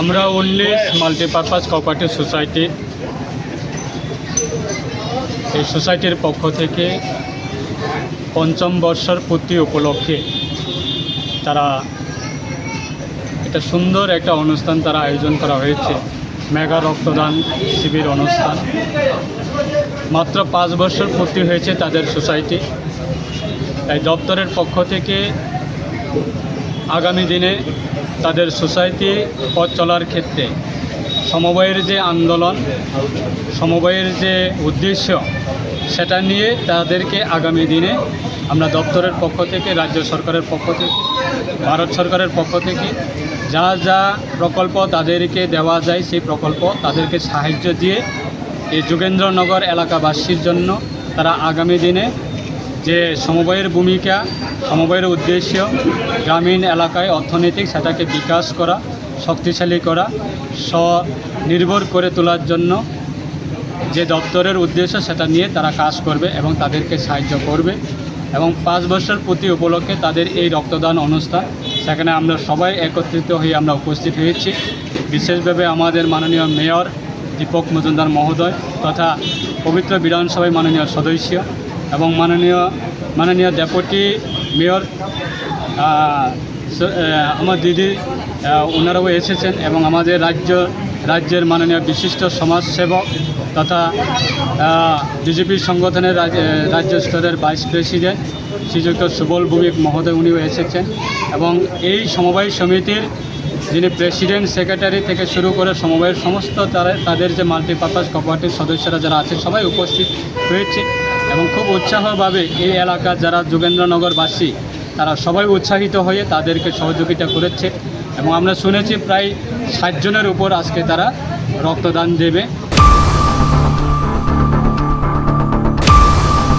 আমরা উনিশ multipurpose cooperative society এই সোসাইটির পক্ষ থেকে পঞ্চম বর্ষর পূর্তি উপলক্ষে তারা এটা সুন্দর একটা অনুষ্ঠান তারা আয়োজন করা হয়েছে। মেগা রক্তদান শিবির অনুষ্ঠান। মাত্র পাঁচ বছর পূর্তি হয়েছে তাদের সোসাইটি তাই দপ্তরের পক্ষ থেকে আগামী দিনে তাদের সোসাইটি পথ চলার ক্ষেত্রে সমবায়ের যে আন্দোলন, সমবায়ের যে উদ্দেশ্য, সেটা নিয়ে তাদেরকে আগামী দিনে আমরা দপ্তরের পক্ষ থেকে, রাজ্য সরকারের পক্ষ থেকে, ভারত সরকারের পক্ষ থেকে যা যা প্রকল্প তাদেরকে দেওয়া যায়, সেই প্রকল্প তাদেরকে সাহায্য দিয়ে এই যোগেন্দ্রনগর এলাকাবাসীর জন্য তারা আগামী দিনে যে সমবায়ের ভূমিকা, সমবায়ের উদ্দেশ্য, গ্রামীণ এলাকায় অর্থনৈতিক সেটাকে বিকাশ করা, শক্তিশালী করা, স্বনির্ভর করে তোলার জন্য যে দপ্তরের উদ্দেশ্য সেটা নিয়ে তারা কাজ করবে এবং তাদেরকে সাহায্য করবে এবং পাঁচ বছর প্রতি উপলক্ষে তাদের এই রক্তদান অনুষ্ঠান, সেখানে আমরা সবাই একত্রিত হয়ে আমরা উপস্থিত হয়েছি। বিশেষভাবে আমাদের মাননীয় মেয়র দীপক মজুমদার মহোদয় তথা পবিত্র বিধানসভায় মাননীয় সদস্য এবং মাননীয় মাননীয় ডেপুটি মেয়র আমার দিদি ওনারাও এসেছেন এবং আমাদের রাজ্য, রাজ্যের মাননীয় বিশিষ্ট সমাজসেবক তথা বিজেপি সংগঠনের রাজ্য স্তরের ভাইস প্রেসিডেন্ট শ্রীযুক্ত সুবল ভৌমিক মহোদয় উনিও এসেছেন এবং এই সমবায় সমিতির যিনি প্রেসিডেন্ট সেক্রেটারি থেকে শুরু করে সমবায়ের সমস্ত তারা, তাদের যে মাল্টিপারপাস কোঅপারেটিভ সদস্যরা যারা আছে সবাই উপস্থিত হয়েছে। এবং খুব উৎসাহভাবে এই এলাকার যারা যোগেন্দ্রনগরবাসী, তারা সবাই উৎসাহিত হয়ে তাদেরকে সহযোগিতা করেছে। এবং আমরা শুনেছি প্রায় ষাট জনের উপর আজকে তারা রক্তদান দেবে।